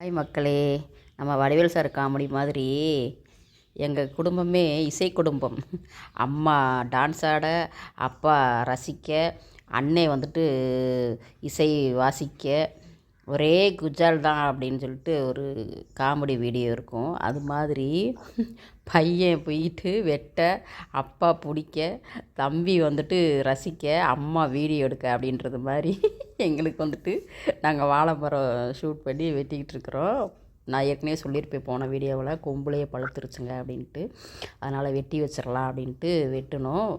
Hi மக்களே நம்ம Vadivel sir comedy மாதிரி எங்கள் குடும்பமே இசை குடும்பம். அம்மா டான்ஸ் ஆட அப்பா ரசிக்க அண்ணே வந்துட்டு இசை வாசிக்க ஒரே குஜால் தான் அப்படின்னு சொல்லிட்டு ஒரு காமெடி வீடியோ இருக்கும். அது மாதிரி பையன் போயிட்டு வெட்ட அப்பா பிடிக்க தம்பி வந்துட்டு ரசிக்க அம்மா வீடியோ எடுக்க அப்படின்றது மாதிரி எங்களுக்கு வந்துட்டு நாங்கள் வாழை மரம் ஷூட் பண்ணி வெட்டிக்கிட்டு இருக்கிறோம். நான் ஏற்கனவே சொல்லியிருப்பேன் போன வீடியோவில் கொம்புலையே பழுத்துருச்சுங்க அப்படின்ட்டு. அதனால் வெட்டி வச்சிடலாம் அப்படின்ட்டு வெட்டினோம்.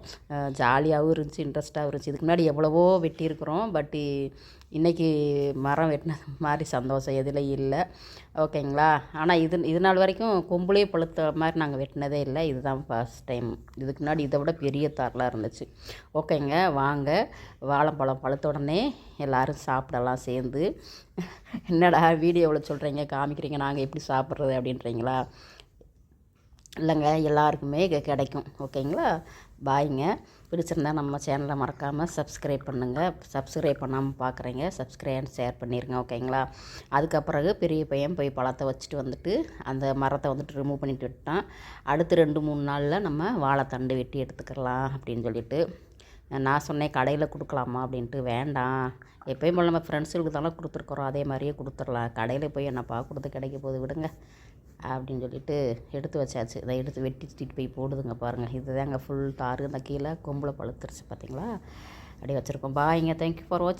ஜாலியாகவும் இருந்துச்சு இன்ட்ரெஸ்ட்டாகவும் இருந்துச்சு. இதுக்கு முன்னாடி எவ்வளவோ வெட்டியிருக்கிறோம் பட்டு இன்றைக்கி மரம் வெட்டின மாதிரி சந்தோஷம் எதுலேயும் இல்லை. ஓகேங்களா? ஆனால் இது இது நாள் வரைக்கும் கொம்புலேயே பழுத்த மாதிரி நாங்கள் வெட்டினதே இல்லை. இதுதான் ஃபஸ்ட் டைம் இதுக்கு முன்னாடி இதை விட பெரிய தாரெலாம் இருந்துச்சு. ஓகேங்க வாங்க. வாழைப்பழம் பழுத்த உடனே எல்லோரும் சாப்பிடலாம் சேர்ந்து. என்னடா வீடியோவில் சொல்கிறீங்க காமிக்கிறீங்க நாங்கள் எப்படி சாப்பிட்றது அப்படின்றீங்களா? இல்லைங்க எல்லாருக்குமே கிடைக்கும். ஓகேங்களா? பாய்ங்க. பிடிச்சிருந்தா நம்ம சேனலை மறக்காமல் சப்ஸ்கிரைப் பண்ணுங்கள் சப்ஸ்கிரைப் பண்ணாமல் பார்க்குறீங்க சப்ஸ்கிரைப் ஷேர் பண்ணிடுங்க ஓகேங்களா? அதுக்கப்புறகு பெரிய பையன் போய் பழத்தை வச்சுட்டு வந்துட்டு அந்த மரத்தை வந்துட்டு ரிமூவ் பண்ணிட்டு விட்டான் அடுத்து ரெண்டு மூணு நாளில் நம்ம வாழைத்தண்டு வெட்டி எடுத்துக்கலாம் அப்படின்னு சொல்லிட்டு நான் சொன்னேன் கடையில் கொடுக்கலாமா? அப்படின்ட்டு வேண்டாம். எப்பயும் போல் நம்ம ஃப்ரெண்ட்ஸுக்கு தானே கொடுத்துருக்குறோம். அதே மாதிரியே கொடுத்துடலாம். கடையில் போய் என்னப்பா கொடுத்து கிடைக்க போது விடுங்க. அப்படின்னு சொல்லிட்டு எடுத்து வச்சாச்சு. இதை எடுத்து வெட்டி சுட்டிட்டு போய் போடுதுங்க பாருங்கள் இதுதாங்க ஃபுல் தாரு. இந்த கீழே கொம்பில் பழுத்துருச்சு பார்த்தீங்களா அப்படியே வச்சுருக்கோம். பாய்ங்க தேங்க்யூ ஃபார் வாட்சிங்